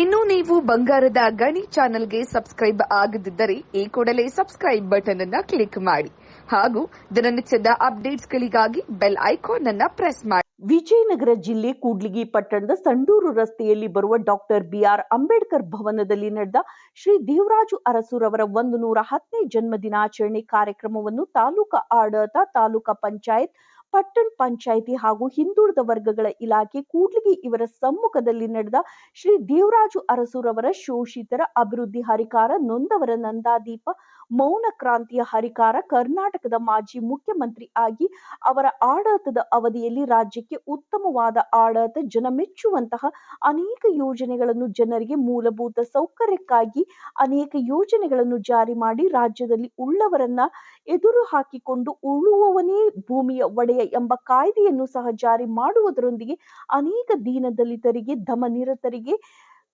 ಇನ್ನು ನೀವು ಬಂಗಾರದ ಗಣಿ ಚಾನೆಲ್ಗೆ ಸಬ್ಸ್ಕ್ರೈಬ್ ಆಗದಿದ್ದರೆ ಈ ಕೂಡಲೇ ಸಬ್ಸ್ಕ್ರೈಬ್ ಬಟನ್ ಅನ್ನ ಕ್ಲಿಕ್ ಮಾಡಿ. ಹಾಗೂ ದಿನನಿತ್ಯದ ಅಪ್ಡೇಟ್ಸ್ಗಳಿಗಾಗಿ ಬೆಲ್ ಐಕಾನ್ ಅನ್ನ ಪ್ರೆಸ್ ಮಾಡಿ. ವಿಜಯನಗರ ಜಿಲ್ಲೆ ಕೂಡ್ಲಿಗಿ ಪಟ್ಟಣದ ಸಂಡೂರು ರಸ್ತೆಯಲ್ಲಿ ಬರುವ ಡಾಕ್ಟರ್ ಬಿಆರ್ ಅಂಬೇಡ್ಕರ್ ಭವನದಲ್ಲಿ ನಡೆದ ಶ್ರೀ ದೇವರಾಜು ಅರಸುರವರ ಒಂದು ನೂರ ಹತ್ತನೇ ಜನ್ಮ ದಿನಾಚರಣೆ ಕಾರ್ಯಕ್ರಮವನ್ನು ತಾಲೂಕಾ ಆಡಳಿತ, ತಾಲೂಕಾ ಪಂಚಾಯತ್ ಪಟ್ಟಣ ಪಂಚಾಯಿತಿ ಹಾಗೂ ಹಿಂದುಳಿದ ವರ್ಗಗಳ ಇಲಾಖೆ ಕೂಡ್ಲಿಗಿ ಇವರ ಸಮ್ಮುಖದಲ್ಲಿ ನಡೆದ ಶ್ರೀ ದೇವರಾಜು ಅರಸುರವರ ಶೋಷಿತರ ಅಭಿವೃದ್ಧಿ ಹರಿಕಾರ ನೊಂದವರ ನಂದಾದೀಪ ಮೌನ ಕ್ರಾಂತಿಯ ಹರಿಕಾರ ಕರ್ನಾಟಕದ ಮಾಜಿ ಮುಖ್ಯಮಂತ್ರಿ ಆಗಿ ಅವರ ಆಡಳಿತದ ಅವಧಿಯಲ್ಲಿ ರಾಜ್ಯಕ್ಕೆ ಉತ್ತಮವಾದ ಆಡಳಿತ ಜನ ಮೆಚ್ಚುವಂತಹ ಅನೇಕ ಯೋಜನೆಗಳನ್ನು ಜನರಿಗೆ ಮೂಲಭೂತ ಸೌಕರ್ಯಕ್ಕಾಗಿ ಅನೇಕ ಯೋಜನೆಗಳನ್ನು ಜಾರಿ ಮಾಡಿ ರಾಜ್ಯದಲ್ಲಿ ಉಳ್ಳವರನ್ನ ಎದುರು ಹಾಕಿಕೊಂಡು ಉಳುವವನೇ ಭೂಮಿಯ ಒಡೆಯ ಎಂಬ ಕಾಯ್ದೆಯನ್ನು ಸಹ ಜಾರಿ ಮಾಡುವುದರೊಂದಿಗೆ ಅನೇಕ ದೀನದಲಿತರಿಗೆ ದಮನಿರತರಿಗೆ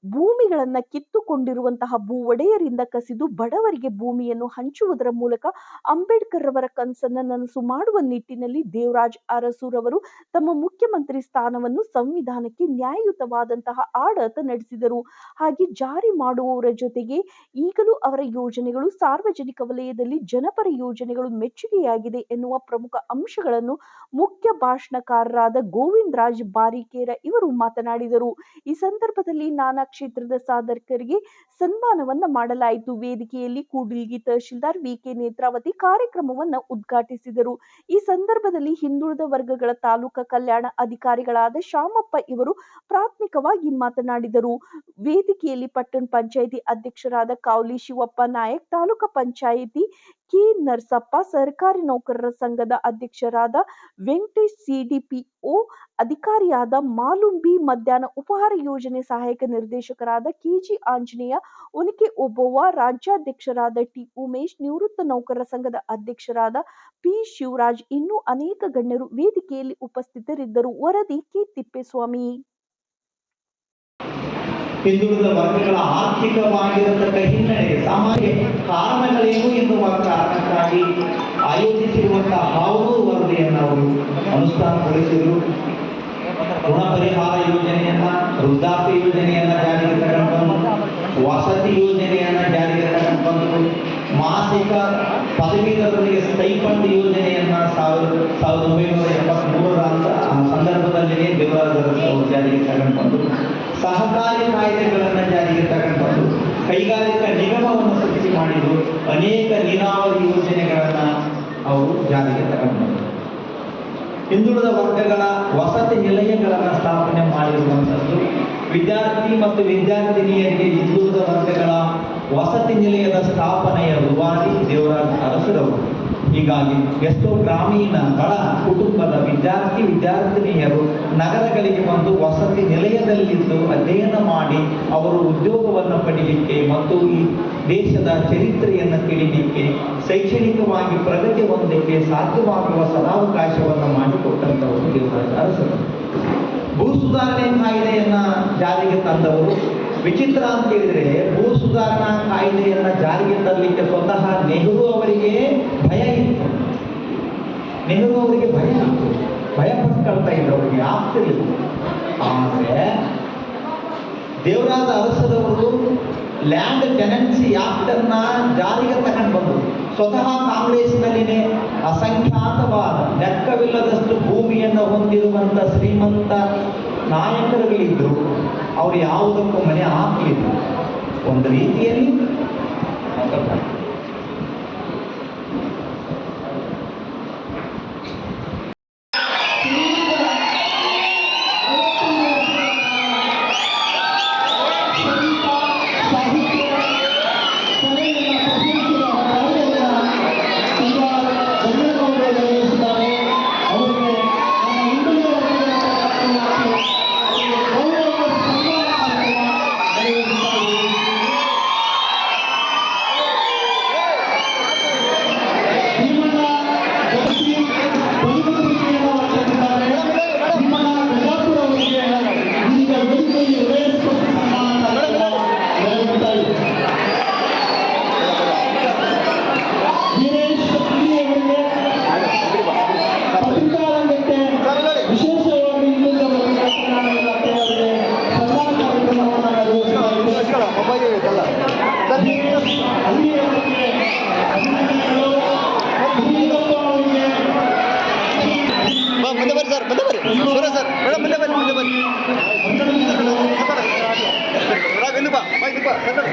ಭೂಮಿಗಳನ್ನ ಕಿತ್ತುಕೊಂಡಿರುವಂತಹ ಭೂ ಒಡೆಯರಿಂದ ಕಸಿದು ಬಡವರಿಗೆ ಭೂಮಿಯನ್ನು ಹಂಚುವುದರ ಮೂಲಕ ಅಂಬೇಡ್ಕರ್ ರವರ ಕನಸನ್ನು ನನಸು ಮಾಡುವ ನಿಟ್ಟಿನಲ್ಲಿ ದೇವರಾಜ್ ಅರಸುರವರು ತಮ್ಮ ಮುಖ್ಯಮಂತ್ರಿ ಸ್ಥಾನವನ್ನು ಸಂವಿಧಾನಕ್ಕೆ ನ್ಯಾಯಯುತವಾದಂತಹ ಆಡಳಿತ ನಡೆಸಿದರು. ಹಾಗೆ ಜಾರಿ ಮಾಡುವವರ ಜೊತೆಗೆ ಈಗಲೂ ಅವರ ಯೋಜನೆಗಳು ಸಾರ್ವಜನಿಕ ವಲಯದಲ್ಲಿ ಜನಪರ ಯೋಜನೆಗಳು ಮೆಚ್ಚುಗೆಯಾಗಿದೆ ಎನ್ನುವ ಪ್ರಮುಖ ಅಂಶಗಳನ್ನು ಮುಖ್ಯ ಭಾಷಣಕಾರರಾದ ಗೋವಿಂದರಾಜ್ ಬಾರಿಕೇರ ಇವರು ಮಾತನಾಡಿದರು. ಈ ಸಂದರ್ಭದಲ್ಲಿ ನಾನಾ ಕ್ಷೇತ್ರದ ಸಾಧಕರಿಗೆ ಸನ್ಮಾನವನ್ನ ಮಾಡಲಾಯಿತು. ವೇದಿಕೆಯಲ್ಲಿ ಕೂಡ್ಲಿಗಿ ತಹಶೀಲ್ದಾರ್ ವಿಕೆ ನೇತ್ರಾವತಿ ಕಾರ್ಯಕ್ರಮವನ್ನ ಉದ್ಘಾಟಿಸಿದರು. ಈ ಸಂದರ್ಭದಲ್ಲಿ ಹಿಂದುಳಿದ ವರ್ಗಗಳ ತಾಲೂಕಾ ಕಲ್ಯಾಣ ಅಧಿಕಾರಿಗಳಾದ ಶಾಮಪ್ಪ ಇವರು ಪ್ರಾಥಮಿಕವಾಗಿ ಮಾತನಾಡಿದರು. ವೇದಿಕೆಯಲ್ಲಿ ಪಟ್ಟಣ ಪಂಚಾಯಿತಿ ಅಧ್ಯಕ್ಷರಾದ ಕಾವಲಿ ಶಿವಪ್ಪ ನಾಯಕ್ ತಾಲೂಕಾ ಪಂಚಾಯಿತಿ ಕೆ ನರಸಪ್ಪ ಸರ್ಕಾರಿ ನೌಕರರ ಸಂಘದ ಅಧ್ಯಕ್ಷರಾದ ವೆಂಕಟೇಶ್ ಸಿಡಿಪಿಒ, ಅಧಿಕಾರಿಯಾದ ಮಾಲುಂಬಿ ಮಧ್ಯಾಹ್ನ ಉಪಹಾರ ಯೋಜನೆ ಸಹಾಯಕ ನಿರ್ದೇಶಕರಾದ ಕೆಜಿ ಆಂಜನೇಯ ಉನಿಕೆ ಒಬ್ಬವ್ವ ರಾಜ್ಯಾಧ್ಯಕ್ಷರಾದ ಟಿ ಉಮೇಶ್, ನಿವೃತ್ತ ನೌಕರರ ಸಂಘದ ಅಧ್ಯಕ್ಷರಾದ ಪಿ ಶಿವರಾಜ್ ಇನ್ನೂ ಅನೇಕ ಗಣ್ಯರು ವೇದಿಕೆಯಲ್ಲಿ ಉಪಸ್ಥಿತರಿದ್ದರು. ವರದಿ ಕೆ ತಿಪ್ಪೇಸ್ವಾಮಿ. ಹಿಂದುಳಿದ ವರ್ಗಗಳ ಆರ್ಥಿಕವಾಗಿರತಕ್ಕ ಹಿನ್ನೆಲೆ ಸಾಮಾಜಿಕ ಕಾರಣಗಳೇನು ಎನ್ನುವ ಕಾರಣಕ್ಕಾಗಿ ಆಯೋಜಿಸಿರುವಂತಹ ಹಾವು ವರದಿಯನ್ನು ಅವರು ಅನುಷ್ಠಾನಗೊಳಿಸಿದರು. ಋಣ ಪರಿಹಾರ ಯೋಜನೆಯನ್ನ, ವೃದ್ಧಾಪ್ಯ ಯೋಜನೆಯನ್ನ ಜಾರಿಗೆ ತಗೊಂಡು ವಸತಿ ಯೋಜನೆಯನ್ನ ಜಾರಿಗೆ ತಗೊಂಡು ಮಾಸಿಕ ಪದವೀಧರರಿಗೆ ಸ್ಟೈಫಂಡ್ ಯೋಜನೆಯನ್ನ ಸಾವಿರದ ಸಾವಿರದ ಒಂಬೈನೂರ ಎಪ್ಪತ್ಮೂರರ ಅಂತ ಆ ಸಂದರ್ಭದಲ್ಲಿಯೇ ಅವರು ಜಾರಿಗೆ ತಗೊಂಡು ಸಹಕಾರಿ ಕಾಯ್ದೆಗಳನ್ನು ಜಾರಿಗೆ ಕೈಗಾರಿಕಾ ನಿಗಮವನ್ನು ಸೃಷ್ಟಿ ಮಾಡಿದ್ರು ಅನೇಕ ನೀರಾವರಿ ಯೋಜನೆಗಳನ್ನು ಅವರು ಜಾರಿಗೆ ತಗೊಂಡು ಹಿಂದುಳಿದ ವರ್ಗಗಳ ವಸತಿ ನಿಲಯಗಳನ್ನು ಸ್ಥಾಪನೆ ಮಾಡಿರುವಂಥದ್ದು ವಿದ್ಯಾರ್ಥಿ ಮತ್ತು ವಿದ್ಯಾರ್ಥಿನಿಯರಿಗೆ ಹಿಂದುಳಿದ ವರ್ಗಗಳ ವಸತಿ ನಿಲಯದ ಸ್ಥಾಪನೆಯ ರುವಾರಿ ದೇವರಾಜ ಅರಸರವರು. ಹೀಗಾಗಿ ಎಷ್ಟೋ ಗ್ರಾಮೀಣ ಬಡ ಕುಟುಂಬದ ವಿದ್ಯಾರ್ಥಿ ವಿದ್ಯಾರ್ಥಿನಿಯರು ನಗರಗಳಿಗೆ ಬಂದು ವಸತಿ ನಿಲಯದಲ್ಲಿದ್ದು ಅಧ್ಯಯನ ಮಾಡಿ ಅವರು ಉದ್ಯೋಗವನ್ನು ಪಡೀಲಿಕ್ಕೆ ಮತ್ತು ಈ ದೇಶದ ಚರಿತ್ರೆಯನ್ನು ತಿಳಿಲಿಕ್ಕೆ, ಶೈಕ್ಷಣಿಕವಾಗಿ ಪ್ರಗತಿ ಹೊಂದಲಿಕ್ಕೆ ಸಾಧ್ಯವಾಗುವ ಸದಾವಕಾಶವನ್ನು ಮಾಡಿಕೊಟ್ಟಂಥವರು ದೇವರಾಜ ಅರಸರು. ಭೂ ಸುಧಾರಣೆ ಕಾಯ್ದೆಯನ್ನ ಜಾರಿಗೆ ತಂದವರು. ವಿಚಿತ್ರ ಅಂತ ಹೇಳಿದ್ರೆ ಭೂ ಸುಧಾರಣಾ ಕಾಯ್ದೆಯನ್ನ ಜಾರಿಗೆ ತರಲಿಕ್ಕೆ ಸ್ವತಃ ನೆಹರು ಅವರಿಗೆ ನೆಹರು ಅವರಿಗೆ ಭಯ ಇತ್ತು ಭಯ ಪಟ್ಕೊಳ್ತಾ ಇದ್ರು ಅವರಿಗೆ ಆಗ್ತಿರ್ಲಿಲ್ಲ ಆದರೆ ದೇವರಾದ ಅರಸರವರು ಲ್ಯಾಂಡ್ ಟೆನೆನ್ಸಿ ಆಕ್ಟ್ ಅನ್ನ ಜಾರಿಗೆ ತಗೊಂಡು ಬಂದರು. ಸ್ವತಃ ಕಾಂಗ್ರೆಸ್ನಲ್ಲಿನೇ ಅಸಂಖ್ಯಾತವಾದ, ಲೆಕ್ಕವಿಲ್ಲದಷ್ಟು ಭೂಮಿಯನ್ನು ಹೊಂದಿರುವಂಥ ಶ್ರೀಮಂತ ನಾಯಕರುಗಳಿದ್ರು. ಅವರು ಯಾವುದಕ್ಕೂ ಮನೆ ಹಾಕಲಿಲ್ಲ. ಒಂದು ರೀತಿಯಲ್ಲಿ ಬರ್ರಿ. ಸರ್ ಮುಂದೆ ಬರ್ರಿ ಸೂರ ಸರ್ ಮೇಡಮ್ ಬನ್ನಿ ಬರ್ರಿ. ಮುಂದೆ ಬರ್ರಿ. ಇನ್ನು ಬಾ ಬಾ ಇದು ಬಾ ಸರ್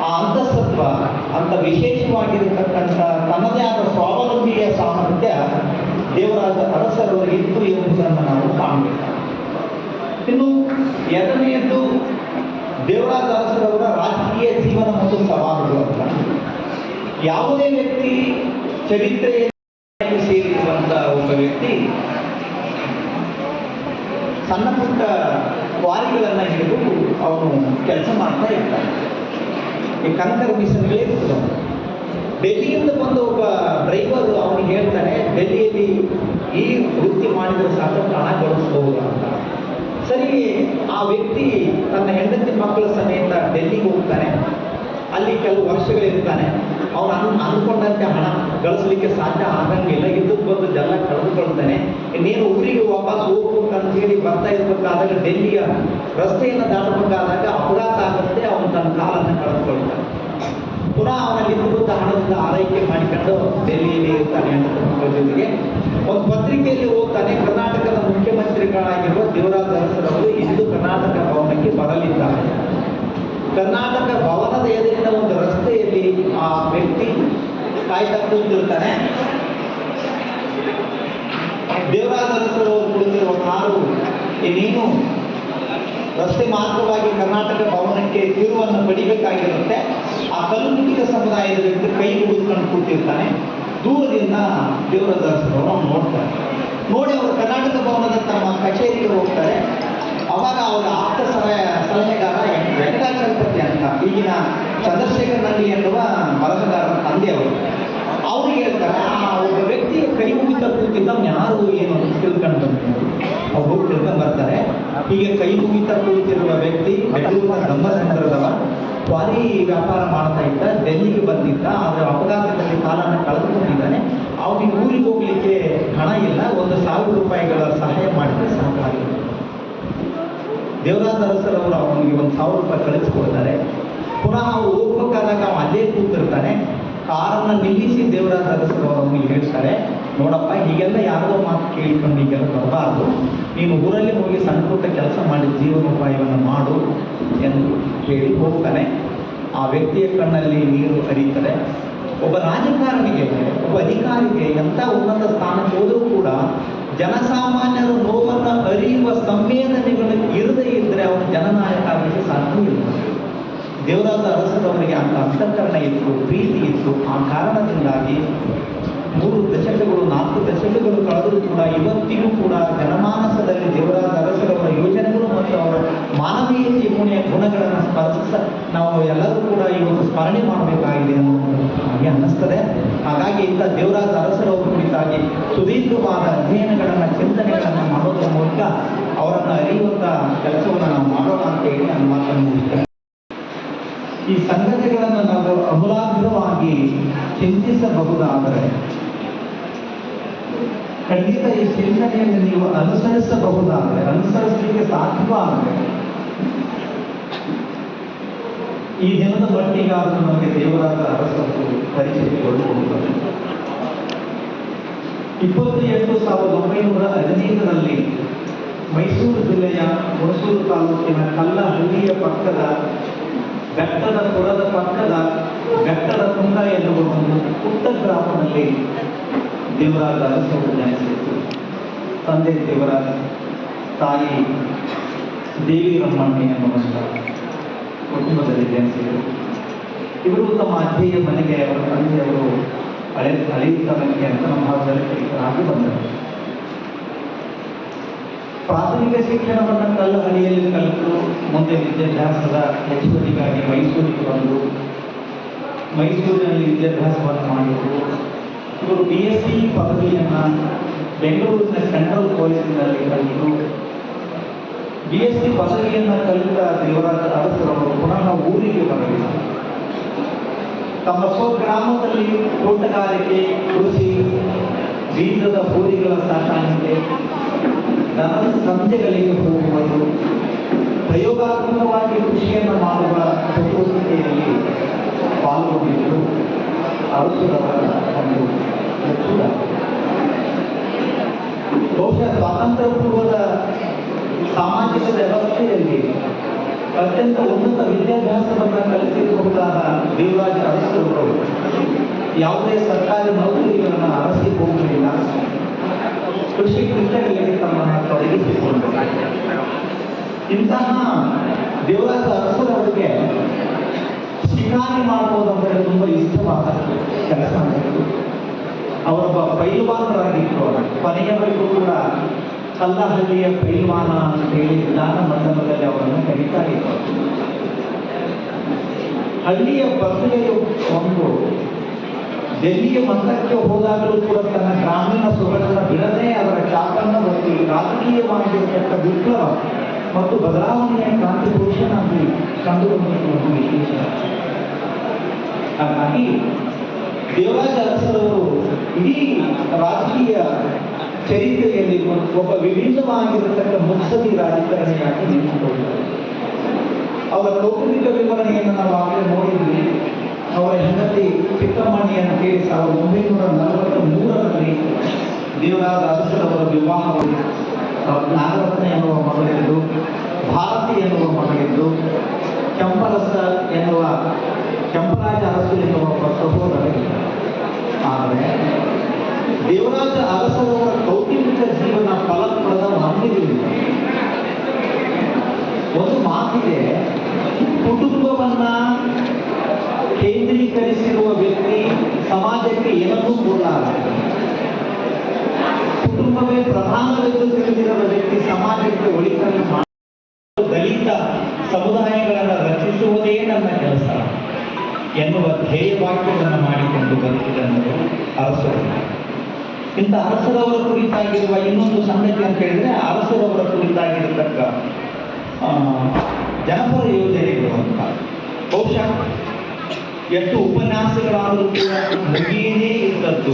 ಆ ಅಂತಸತ್ವ ಅಂತ ವಿಶೇಷವಾಗಿರತಕ್ಕಂಥ ತನ್ನದೇ ಆದ ಸ್ವಾವಲಂಬಿಯ ಸಾಮರ್ಥ್ಯ ದೇವರಾಜ ಅರಸರವರಿಗೆ ಇತ್ತು ಎಂಬುದನ್ನು ನಾವು ಕಾಣಬೇಕು ಇನ್ನು ಎರಡನೆಯದ್ದು ದೇವರಾಜ ಅರಸರವರ ರಾಜಕೀಯ ಜೀವನ ಮತ್ತು ಸವಾಲುಗಳು ಅಂತ ಯಾವುದೇ ವ್ಯಕ್ತಿ ಚರಿತ್ರೆಯಲ್ಲಿ ಸೇರಿರುವಂಥ ಒಬ್ಬ ವ್ಯಕ್ತಿ ಸಣ್ಣ ಪುಟ್ಟ ಕ್ವಾರಿಗಳನ್ನು ಹಿಡಿದು ಅವನು ಕೆಲಸ ಮಾಡ್ತಾ ಇರ್ತಾನೆ. ಈ ಕಂಕರ್ ಮಿಷನ್ಗಳೇ ಡೆಲ್ಲಿಯಿಂದ ಬಂದ ಒಬ್ಬ ಡ್ರೈವರ್ ಅವನಿಗೆ ಹೇಳ್ತಾನೆ, ಡೆಲ್ಲಿಯಲ್ಲಿ ಈ ವೃತ್ತಿ ಮಾಡಿದ್ರೆ ಸಾಕು, ಪ್ರಾಣ ಗಳಿಸ್ಬಹುದು ಅಂತ. ಸರಿ, ಆ ವ್ಯಕ್ತಿ ತನ್ನ ಹೆಂಡತಿ ಮಕ್ಕಳ ಸಮೇತ ಡೆಲ್ಲಿಗೆ ಹೋಗ್ತಾನೆ. ಅಲ್ಲಿ ಕೆಲವು ವರ್ಷಗಳಿರ್ತಾನೆ. ಅವನು ಅನ್ ಅಂದ್ಕೊಂಡಂತೆ ಹಣ ಗಳಿಸ್ಲಿಕ್ಕೆ ಸಾಧ್ಯ ಆಗಂಗಿಲ್ಲ ಕಳೆದುಕೊಳ್ತಾನೆ ಇನ್ನೇನು ಊರಿಗೆ ವಾಪಸ್ ಹೋಗ್ಬೇಕು ಅಂತ ಹೇಳಿ ಬರ್ತಾ ಇರ್ಬೇಕಾದಾಗ ಡೆಲ್ಲಿಯ ರಸ್ತೆಯನ್ನು ದಾಟಬೇಕಾದಾಗ ಅಪಘಾತ ಆಗುತ್ತೆ ಅವನು ತನ್ನ ಕಾಲನ್ನು ಕಳೆದುಕೊಳ್ತಾನೆ. ಪುನಃ ಅವನಲ್ಲಿ ಕುಟುಂಬ ಹಣದಿಂದ ಆರೈಕೆ ಮಾಡಿಕೊಂಡು ಡೆಲ್ಲಿಯಲ್ಲಿ ಇರ್ತಾನೆ ಮಕ್ಕಳ ಒಂದು ಪತ್ರಿಕೆಯಲ್ಲಿ ಹೋಗ್ತಾನೆ ಕರ್ನಾಟಕದ ಮುಖ್ಯಮಂತ್ರಿಗಳಾಗಿರುವ ದೇವರಾಜ ಅರಸರವರು ಇಂದು ಕರ್ನಾಟಕ ಭವನಕ್ಕೆ ಬರಲಿದ್ದಾರೆ. ಕರ್ನಾಟಕ ಭವನದ ಎದುರಿನ ಒಂದು ರಸ್ತೆಯಲ್ಲಿ ಆ ವ್ಯಕ್ತಿ ಕಾಯ್ತಾ ಕೂತಿರ್ತಾನೆ. ದೇವರಾಜ ಅರಸರವರು ಕುಳಿತಿರುವ ಕಾರು ಇನ್ನೇನು ರಸ್ತೆ ಮಾರ್ಗವಾಗಿ ಕರ್ನಾಟಕ ಭವನಕ್ಕೆ ತಿರುವನ್ನು ಪಡಿಬೇಕಾಗಿರುತ್ತೆ. ಆ ಕಲ್ಲುಟಿಕ ಸಮುದಾಯದ ವ್ಯಕ್ತಿ ಕೈ ಮುಗಿದುಕೊಂಡು ಕೂತಿರ್ತಾನೆ. ದೂರದಿಂದ ದೇವರ ನೋಡ್ತಾನೆ ನೋಡ್ತಾರೆ. ನೋಡಿ ಅವರು ಕರ್ನಾಟಕ ಭವನದ ತಮ್ಮ ಕಚೇರಿಗೆ ಹೋಗ್ತಾರೆ. ಅವಾಗ ಅವರ ಆಪ್ತ ಸಲಹೆ, ಸಲಹೆಗಾರ ವೆಂಕಟಾಚಲಪತಿ ಅಂತ. ಈಗಿನ ಚಂದ್ರಶೇಖರ್ನಲ್ಲಿ ಎನ್ನುವ ಬರಹಗಾರರ ತಂದೆಯವರು ಅವ್ರಿಗೆ ಆ, ಒಬ್ಬ ವ್ಯಕ್ತಿ ಕೈ ಮುಗಿತ ಕೂತಿದ್ದ ಅವ್ನು ಯಾರು, ಏನು ತಿಳ್ಕೊಂಡು ಬಂದ್ರು ಅವ್ರು ಹೋಗಿ ತಿಳ್ಕೊಂಡು ಬರ್ತಾರೆ. ಹೀಗೆ ಕೈ ಮುಗಿತ ಕೂತಿರುವ ವ್ಯಕ್ತಿ ಬೆಂಗಳೂರಿನ ಧರ್ಮಸಂದ್ರದವ ಕ್ವಾರಿ ವ್ಯಾಪಾರ ಮಾಡ್ತಾ ಇದ್ದ, ಡೆಲ್ಲಿಗೆ ಬಂದಿದ್ದ, ಆದರೆ ಅಪಘಾತದಲ್ಲಿ ಕಾಲನ್ನು ಕಳೆದುಕೊಂಡಿದ್ದಾನೆ. ಅವನಿಗೆ ಊರಿಗೆ ಹೋಗ್ಲಿಕ್ಕೆ ಹಣ ಇಲ್ಲ, ಒಂದು ಸಾವಿರ ರೂಪಾಯಿಗಳ ಸಹಾಯ ಮಾಡಿದ್ರೆ ಸಾಕಾಗಿದೆ. ದೇವರಾಜ ಅರಸರವರು ಅವನಿಗೆ ಒಂದು ಸಾವಿರ ರೂಪಾಯಿ ಕಳಿಸ್ಕೊಡ್ತಾರೆ. ಪುನಃ ಹೋಗ್ಬೇಕಾದಾಗ ಅಲ್ಲೇ ಕೂತಿರ್ತಾನೆ. ಕಾರನ್ನು ನಿಲ್ಲಿಸಿ ದೇವರ ಅವನಿಗೆ ಹೇಳ್ತಾರೆ ನೋಡಪ್ಪ, ಹೀಗೆಲ್ಲ ಯಾರದೋ ಮಾತು ಕೇಳಿಕೊಂಡು ಹೀಗೆಲ್ಲ ಬರಬಾರ್ದು. ನೀನು ಊರಲ್ಲಿ ಹೋಗಿ ಸಣ್ಣ ಪುಟ್ಟ ಕೆಲಸ ಮಾಡಿ, ಜೀವನೋಪಾಯವನ್ನು ಮಾಡು ಎಂದು ಹೇಳಿ ಹೋಗ್ತಾನೆ. ಆ ವ್ಯಕ್ತಿಯ ಕಣ್ಣಲ್ಲಿ ನೀರು ಹರಿಯುತ್ತದೆ. ಒಬ್ಬ ರಾಜಕಾರಣಿಗೆ, ಒಬ್ಬ ಅಧಿಕಾರಿಗೆ ಎಂಥ ಉನ್ನತ ಸ್ಥಾನ ಹೋದರೂ ಕೂಡ ಜನಸಾಮಾನ್ಯರ ನೋವನ್ನು ಅರಿಯುವ ಸಂವೇದನೆಗಳು ಇರದೇ ಇದ್ದರೆ ಅವನು ಜನನಾಯಕ ಆಗಲಿಕ್ಕೆ ಸಾಧ್ಯವಿಲ್ಲ ದೇವರಾಜ ಅರಸರವರಿಗೆ ಅಂತ ಅಂತಃಕರಣ ಇತ್ತು, ಪ್ರೀತಿ ಇತ್ತು. ಆ ಕಾರಣದಿಂದಾಗಿ ಮೂರು ದಶಕಗಳು, ನಾಲ್ಕು ದಶಕಗಳು ಕಳೆದರೂ ಕೂಡ ಇವತ್ತಿಗೂ ಕೂಡ ಜನಮಾನಸದಲ್ಲಿ ದೇವರಾದ ಅರಸರವರ ಯೋಜನೆಗಳು ಮತ್ತು ಅವರ ಮಾನವೀಯ ಜೀವನೆಯ ಗುಣಗಳನ್ನು ಸ್ಪರ್ಶಿಸ ನಾವು ಎಲ್ಲರೂ ಕೂಡ ಇವತ್ತು ಸ್ಮರಣೆ ಮಾಡಬೇಕಾಗಿದೆ ನಮಗೆ ಅನ್ನಿಸ್ತದೆ. ಹಾಗಾಗಿ ಇಂಥ ದೇವರಾದ ಅರಸರವರ ಕುರಿತಾಗಿ ಸುದೀರ್ಘವಾದ ಅಧ್ಯಯನಗಳನ್ನು, ಚಿಂತನೆಗಳನ್ನು ಮಾಡೋದ್ರ ಮೂಲಕ ಅವರನ್ನು ಅರಿಯುವಂಥ ಕೆಲಸವನ್ನು ನಾವು ಮಾಡೋಣ ಅಂತ ಹೇಳಿ ನನ್ನ ಮಾತನ್ನು ಮುಗಿಸ್ತೇನೆ ಈ ಸಂಗತಿಗಳನ್ನು ನಾವು ಅಮೂಲಾಗ್ರವಾಗಿ ಚಿಂತಿಸಬಹುದಾದರೆ. ಖಂಡಿತ ಈ ಚಿಂತನೆಯನ್ನು ನೀವು ಅನುಸರಿಸಬಹುದಾದರೆ, ಅನುಸರಿಸಲಿಕ್ಕೆ ಸಾಧ್ಯವಾದರೆ. ಈ ದಿನದ ಮಟ್ಟಿಗಾದರೂ ನಮಗೆ ದೇವರಾದ ಅರಸತ್ತು ಪರಿಚಯಗೊಳ್ಳುವುದು ಇಪ್ಪತ್ತು ಎಂಟು ಸಾವಿರದ ಒಂಬೈನೂರ ಹದಿನೈದರಲ್ಲಿ ಮೈಸೂರು ಜಿಲ್ಲೆಯ ಹೊಸೂರು ತಾಲೂಕಿನ ಕಲ್ಲಹಳ್ಳಿಯ ಪಕ್ಕದ ಬೆಟ್ಟದ ಪುರದ ಪಕ್ಕದ ಬೆಟ್ಟದ ತುಂಗ ಎನ್ನುವ ಒಂದು ಪುಟ್ಟ ಗ್ರಾಮದಲ್ಲಿ ದೇವರಾಜ ಅರಸರು ಜನಿಸಿತ್ತು ತಂದೆ ದೇವರಾಜ, ತಾಯಿ ದೇವಿ ರಮ್ಮಣ್ಣಿ ಎನ್ನುವಂಥ ಕುಟುಂಬದಲ್ಲಿ ಜನಿಸಿದರು. ಇವರು ತಮ್ಮ ಅಜ್ಜೆಯ ಮನೆಗೆ ಅವರ ತಂದೆಯವರು ಹಳೆ ಮನೆಗೆ ಅಂತ ನಮ್ಮ ಭಾಗದಲ್ಲಿ ಬಂದರು. ಪ್ರಾಥಮಿಕ ಶಿಕ್ಷಣವನ್ನು ಕಲ್ಲಹಳ್ಳಿಯಲ್ಲಿ ಕಲಿತು ಮುಂದೆ ವಿದ್ಯಾಭ್ಯಾಸದ ಹೆಚ್ಚುವರಿಗಾಗಿ ಮೈಸೂರಿಗೆ ಬಂದು ಮೈಸೂರಿನಲ್ಲಿ ವಿದ್ಯಾಭ್ಯಾಸವನ್ನು ಮಾಡಿದರು. ಇವರು ಬಿ ಎಸ್ ಸಿ ಪದವಿಯನ್ನು ಬೆಂಗಳೂರಿನ ಸೆಂಟ್ರಲ್ ಕಾಲೇಜಿನಲ್ಲಿ ಕಲಿತು. ಬಿ ಎಸ್ ಸಿ ಪದವಿಯನ್ನು ಕಲಿತ ದೇವರಾಜ ಅರಸರವರು ಪುನಃ ಊರಿಗೆ ಬರಲಿಲ್ಲ ತಮ್ಮ ಸ್ವಗ್ರಾಮದಲ್ಲಿ ತೋಟಗಾರಿಕೆ, ಕೃಷಿ, ಬೀಜದ ಹೋರಿಗಳ ಸಾಕಾಣಿಕೆ ದನದ ಸಂಸ್ಥೆಗಳಿಗೆ ಹೋಗುವುದು, ಪ್ರಯೋಗಾತ್ಮಕವಾಗಿ ಕೃಷಿಯನ್ನು ಮಾಡುವ ಚಟುವಟಿಕೆಯಲ್ಲಿ ಪಾಲ್ಗೊಂಡಿದ್ದು ಅರಸುರವರ ಒಂದು ಪ್ರಚುರ ಬಹುಶಃ ಸ್ವಾತಂತ್ರ್ಯ ಪೂರ್ವದ ಸಾಮಾಜಿಕ ವ್ಯವಸ್ಥೆಯಲ್ಲಿ ಅತ್ಯಂತ ಉನ್ನತ ವಿದ್ಯಾಭ್ಯಾಸವನ್ನು ಕಲಿಸಿರಬಹುದಾದ ದೇವರಾಜ ಅರಸರು ಯಾವುದೇ ಸರ್ಕಾರಿ ನೌಕರಿಗಳನ್ನು ಅರಸಿ ಹೋಗಲಿಲ್ಲ ಕೃಷಿ ಕೃಷ್ಣನಿಗೆ ತಮ್ಮ ತೊಡಗಿಸಿಕೊಂಡು ಇಂತಹ ದೇವರಾಜ ಅರಸರವರಿಗೆ ಶಿಕಾರಿ ಮಾಡುವುದಂದರೆ ತುಂಬ ಇಷ್ಟವಾದ ಕೆಲಸ ಅವರೊಬ್ಬ ಪೈಲ್ವಾನರಾಗಿತ್ತು ಕೊನೆಯವರೆಗೂ ಕೂಡ ಕಲ್ಲಹಳ್ಳಿಯ ಪೈಲ್ವಾನ ಅಂತ ಹೇಳಿ ವಿಧಾನ ಮಂಡಲದಲ್ಲಿ ಅವರನ್ನು ಕರೀತಾ ಇದ್ದರು ಹಳ್ಳಿಯ ಬದಲೆಯ ಒಂದು ಡೆಲ್ಲಿಯ ಮಟ್ಟಕ್ಕೆ ಹೋದಾಗಲೂ ಕೂಡ ತನ್ನ ಗ್ರಾಮೀಣ ಸೊಗಡನ್ನು ಬಿಡದೆ ಅವರ ಚಾಪನ್ನು ಮತ್ತು ರಾಜಕೀಯವಾಗಿರತಕ್ಕ ವಿಪ್ಲವ ಮತ್ತು ಬದಲಾವಣೆಯ ಕ್ರಾಂತಿ ಪುರುಷ ನಮಗೆ ಕಂಡು ಬಂದಿದ್ದು ಒಂದು ವಿಶೇಷ ಹಾಗಾಗಿ ದೇವರಾಜ ಅರಸರವರು ಇಡೀ ರಾಜಕೀಯ ಚರಿತ್ರೆಯಲ್ಲಿ ಒಂದು- ಒಬ್ಬ ವಿಭಿನ್ನವಾಗಿರತಕ್ಕ ಮುತ್ಸದಿ ರಾಜಕಾರಣಿಯಾಗಿ ನಿಂತುಕೊಂಡಿದ್ದಾರೆ ಅವರ ಕೌಟುಂಬಿಕ ವಿವರಣೆಯನ್ನು ನಾವು ಆಗಲೇ ನೋಡಿದ್ವಿ ಅವರ ಹೆಂಡತಿ ಚಿಕ್ಕಮ್ಮಣಿ ಸೇರಿ ಸಾವಿರದ ಒಂಬೈನೂರ ನಲವತ್ತ ಮೂರರಲ್ಲಿ ದೇವರಾಜ ಅರಸರವರ ವಿವಾಹವನ್ನು ನಾಗರತ್ನ ಎನ್ನುವ ಮಗಳಿದ್ದು, ಭಾರತಿ ಎನ್ನುವ ಮಗಳಿದ್ದು, ಕೆಂಪರಸ ಎನ್ನುವ ಕೆಂಪರಾಜ ಅರಸು ಎನ್ನುವ ಸಹೋದರ ಆದರೆ ದೇವರಾಜ ಅರಸರವರ ಕೌಟುಂಬಿಕ ಜೀವನ ಫಲಪ್ರದವಾಗಿರಲಿಲ್ಲ ಒಂದು ಮಾತಿದೆ, ಕುಟುಂಬವನ್ನ ಕೇಂದ್ರೀಕರಿಸಿರುವ ವ್ಯಕ್ತಿ ಸಮಾಜಕ್ಕೆ ಏನನ್ನೂ ಕೊಡಲಾರ ಕುಟುಂಬವೇ ಪ್ರಧಾನವೆಂದು ತಿಳಿದಿರುವ ವ್ಯಕ್ತಿ ಸಮಾಜಕ್ಕೆ ಒಳಿತನ್ನು ದಲಿತ ಸಮುದಾಯಗಳನ್ನು ರಚಿಸುವುದೇ ನನ್ನ ಕೆಲಸ ಎನ್ನುವ ಧ್ಯೇಯ ವಾಕ್ಯವನ್ನು ಮಾಡಿಕೊಂಡು ಬದುಕಿದವರು ಅರಸರು. ಇಂಥ ಅರಸರವರ ಕುರಿತಾಗಿರುವ ಇನ್ನೊಂದು ಸಂಗತಿ ಅಂತ ಹೇಳಿದ್ರೆ ಅರಸರವರ ಕುರಿತಾಗಿರತಕ್ಕ ಜನಪರ ಯೋಜನೆಗಳು ಅಂತ. ಬಹುಶಃ ಎಷ್ಟು ಉಪನ್ಯಾಸಗಳಾದರೂ ಕೂಡ ಮುಗಿಯದೇ ಇದ್ದದ್ದು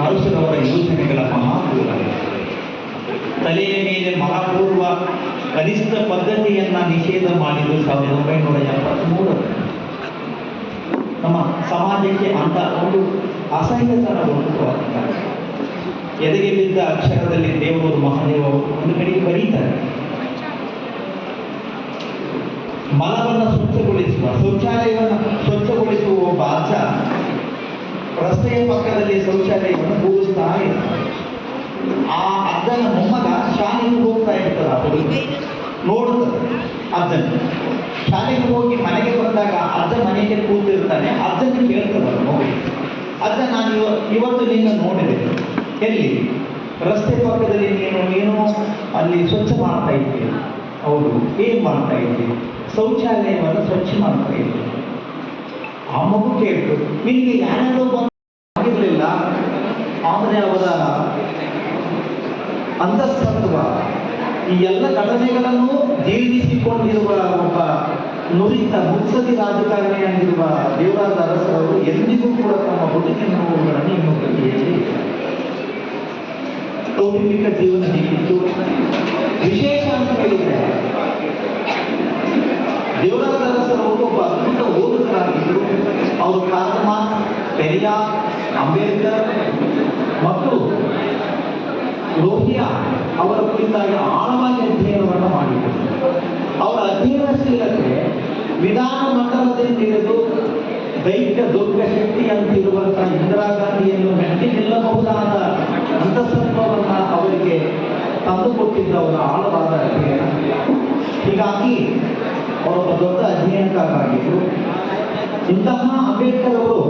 ಅರಸರವರ ಯೋಜನೆಗಳ ಮಹಾಪೂರ ತಲೆಯ ಮೇಲೆ ಮಹಾಪೂರ್ವ ಕನಿಷ್ಠ ಪದ್ಧತಿಯನ್ನ ನಿಷೇಧ ಮಾಡಿದ್ದು ಸಾವಿರದ ಒಂಬೈನೂರ ಎಪ್ಪತ್ತ್ಮೂರರಲ್ಲಿ ನಮ್ಮ ಸಮಾಜಕ್ಕೆ ಅಂತ ಒಂದು ಅಸಹ್ಯತನ ಎದೆಗೆ ಬಿದ್ದ ಅಕ್ಷರದಲ್ಲಿ ದೇವರು ಮಹಾದೇವ ಒಂದು ಕಡೆಗೆ ಬರೀತಾರೆ. ಮಲವನ್ನು ಸ್ವಚ್ಛಗೊಳಿಸುವ, ಶೌಚಾಲಯವನ್ನು ಸ್ವಚ್ಛಗೊಳಿಸುವ ಒಬ್ಬ ರಸ್ತೆಯ ಪಕ್ಕದಲ್ಲಿ ಶೌಚಾಲಯವನ್ನು ಕೂಗಿಸ್ತಾ ಇರ್ತಾರೆ ಆ ಅಜ್ಜನ ಮೊಮ್ಮಗ ಶಾಲೆಗೆ ಹೋಗ್ತಾ ಇರ್ತಾರೆ ಹುಡುಗಿ ನೋಡುತ್ತದೆ ಅಜ್ಜನ. ಶಾಲೆಗೆ ಹೋಗಿ ಮನೆಗೆ ಬಂದಾಗ ಅಜ್ಜ ಮನೆಗೆ ಕೂತಿರ್ತಾನೆ, ಅಜ್ಜನ ಕೇಳ್ತದ ನೋಡಿ ಅಜ್ಜ, ನಾನು ಇವ, ಇವತ್ತು ನಿನ್ನ ನೋಡಿದೆ. ಎಲ್ಲಿ? ರಸ್ತೆ ಪಕ್ಕದಲ್ಲಿ ನೀನು ನೀನು ಅಲ್ಲಿ ಸ್ವಚ್ಛ ಮಾಡ್ತಾ ಇದ್ದೀವಿ ಹೌದು, ಏನು ಮಾಡ್ತಾ ಇದ್ದೀವಿ ಶೌಚಾಲಯವನ್ನು ಸ್ವಚ್ಛ ಮಾಡ್ತಾ ಇದ್ದೀವಿ ಆ ಮಗು ಕೇಳ್ತು ನಿಮಗೆ ಯಾರ್ಯಾರೋ ಬಂದು ಆಗಿರಲಿಲ್ಲ? ಆದರೆ ಅವರ ಅಂತಸ್ತತ್ವ ಈ ಎಲ್ಲ ಘಟನೆಗಳನ್ನು ಜೀರ್ಣಿಸಿಕೊಂಡಿರುವ ಒಬ್ಬ ನುರಿತ ಮುತ್ಸದಿ ರಾಜಕಾರಣಿಯಾಗಿರುವ ದೇವರಾಜ ಅರಸರವರು ಎಂದಿಗೂ ಕೂಡ ತಮ್ಮ ಬದುಕಿನ ನೋವುಗಳನ್ನು ಹೇಳಿ ಕೌಟುಂಬಿಕ ಜೀವನ ಹೇಗಿತ್ತು ವಿಶೇಷ ಅಂತ ಹೇಳಿದ್ರೆ ದೇವರಾಜ ಅರಸರವರು ಒಬ್ಬ ಅದ್ಭುತ ಓದುಗರಾಗಿದ್ದರು ಅವರು ಕಾರ್ಲ್ ಪೆರಿಯಾ ಅಂಬೇಡ್ಕರ್, ಮತ್ತು ಲೋಹಿಯಾ ಅವರ ಕುರಿತಾಗಿ ಆಳವಾಗಿ ಅಧ್ಯಯನವನ್ನು ಮಾಡಿದರು. ಅವರ ಅಧ್ಯಯನಶೀಲತೆ ವಿಧಾನ ಮಂಡಲದಲ್ಲಿ ಹಿಡಿದು ದೈತ್ಯ ದುರ್ಗ ಶಕ್ತಿ ಅಂತಿರುವಂತಹ ಇಂದಿರಾ ಗಾಂಧಿಯನ್ನು ಮೆಟ್ಟಿ ನಿಲ್ಲಬಹುದಾದ ಅಂತಸ್ತತ್ವವನ್ನು ಅವರಿಗೆ ತಂದುಕೊಟ್ಟಿದ್ದ ಅವರ ಆಳವಾದ ಅಧ್ಯಯನ. ಹೀಗಾಗಿ ಅವರೊಬ್ಬ ದೊಡ್ಡ ಅಧ್ಯಯನಕಾರರಾಗಿದ್ದರು. ಇಂತಹ ಅಂಬೇಡ್ಕರ್ ಅವರು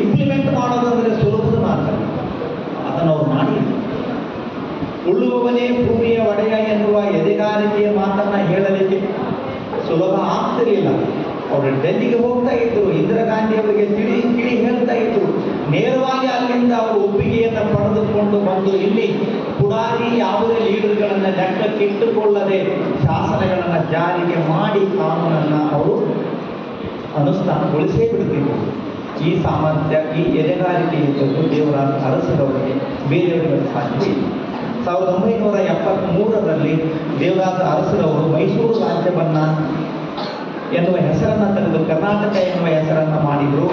ಇಂಪ್ಲಿಮೆಂಟ್ ಮಾಡೋದಂದ್ರೆ ಸುಲಭದ ಮಾತ್ರ ಅದನ್ನು ಅವ್ರು ಮಾಡಿ ಉಳ್ಳುವವನೇ ಭೂಮಿಯ ಒಡೆಯ ಎನ್ನುವ ಎದೆಗಾರಿಕೆಯ ಮಾತನ್ನ ಹೇಳಲಿಕ್ಕೆ ಸುಲಭ ಆಗ್ತಿರಲಿಲ್ಲ. ಡೆಲ್ಲಿಗೆ ಹೋಗ್ತಾ ಇದ್ರು, ಇಂದಿರಾ ಗಾಂಧಿ ಅವರಿಗೆ ತಿಳಿ ತಿಳಿ ಹೇಳ್ತಾ ಇದ್ರು. ನೇರವಾಗಿ ಅಲ್ಲಿಂದ ಅವರು ಒಪ್ಪಿಗೆಯನ್ನು ಪಡೆದುಕೊಂಡು ಬಂದು ಇಲ್ಲಿ ಪುಡಾರಿ ಯಾವುದೇ ಲೀಡರ್ಗಳನ್ನು ಲೆಕ್ಕಕ್ಕಿಟ್ಟುಕೊಳ್ಳದೆ ಶಾಸನಗಳನ್ನು ಜಾರಿಗೆ ಮಾಡಿ ಕಾನೂನನ್ನ ಅವರು ಅನುಷ್ಠಾನಗೊಳಿಸೇ ಬಿಡುತ್ತಿದ್ದರು. ಈ ಸಾಮರ್ಥ್ಯ, ಈ ಎದೆಗಾರಿಕೆ ಇದ್ದದ್ದು ದೇವರ ಅರಸರವರಿಗೆ, ಬೇರೆಯವರಿಗೆ ಸಾಧ್ಯ ಸಾವಿರದ ಒಂಬೈನೂರ ಎಪ್ಪತ್ತ್ಮೂರರಲ್ಲಿ ದೇವರಾಜ ಅರಸರವರು ಮೈಸೂರು ರಾಜ್ಯವನ್ನು ಎನ್ನುವ ಹೆಸರನ್ನು ತೆಗೆದು ಕರ್ನಾಟಕ ಎನ್ನುವ ಹೆಸರನ್ನು ಮಾಡಿದರು.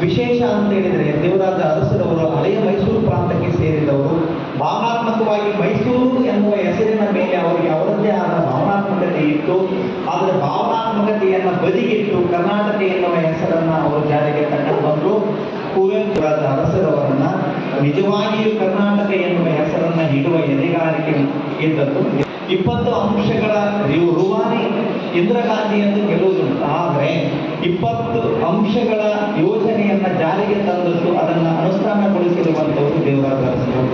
ವಿಶೇಷ ಅಂತ ಹೇಳಿದರೆ ದೇವರಾಜ ಅರಸರವರು ಹಳೆಯ ಮೈಸೂರು ಪ್ರಾಂತಕ್ಕೆ ಸೇರಿದವರು. ಭಾವನಾತ್ಮಕವಾಗಿ ಮೈಸೂರು ಎನ್ನುವ ಹೆಸರಿನ ಮೇಲೆ ಅವರಿಗೆ ಅವರದ್ದೇ ಆದ ಭಾವನಾತ್ಮಕತೆ ಇತ್ತು. ಆದರೆ ಭಾವನಾತ್ಮಕತೆಯನ್ನು ಬದಿಗಿಟ್ಟು ಕರ್ನಾಟಕ ಎನ್ನುವ ಹೆಸರನ್ನು ಅವರು ಜಾರಿಗೆ ತಗೊಂಡು ಬಂದರು. ಕುವೆಂಪು ರಾಜ ಅರಸರವರನ್ನ ನಿಜವಾಗಿಯೂ ಕರ್ನಾಟಕ ಎನ್ನುವ ಹೆಸರನ್ನು ಇಡುವ ಎದೆಗಾರಿಕೆ ಇದ್ದದ್ದು. ಇಪ್ಪತ್ತು ಅಂಶಗಳ ರು- ಇಂದಿರಾ ಇಂದಿರಾ ಎಂದು ಗೆಲ್ಲುವುದುಂಟು ಆದರೆ ಇಪ್ಪತ್ತು ಅಂಶಗಳ ಯೋಜನೆಯನ್ನು ಜಾರಿಗೆ ತಂದದ್ದು ಅದನ್ನು ಅನುಷ್ಠಾನಗೊಳಿಸಿರುವಂಥವರು ದೇವರ ಅರಸರು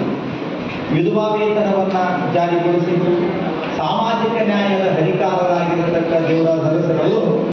ವಿಧವಾ ವೇತನವನ್ನು ಜಾರಿಗೊಳಿಸಿದ್ದು, ಸಾಮಾಜಿಕ ನ್ಯಾಯದ ಅಧಿಕಾರರಾಗಿರತಕ್ಕ ದೇವರಾಜ ಅರಸರು